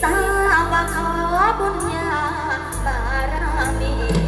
สาบวขอบุญญาบารามี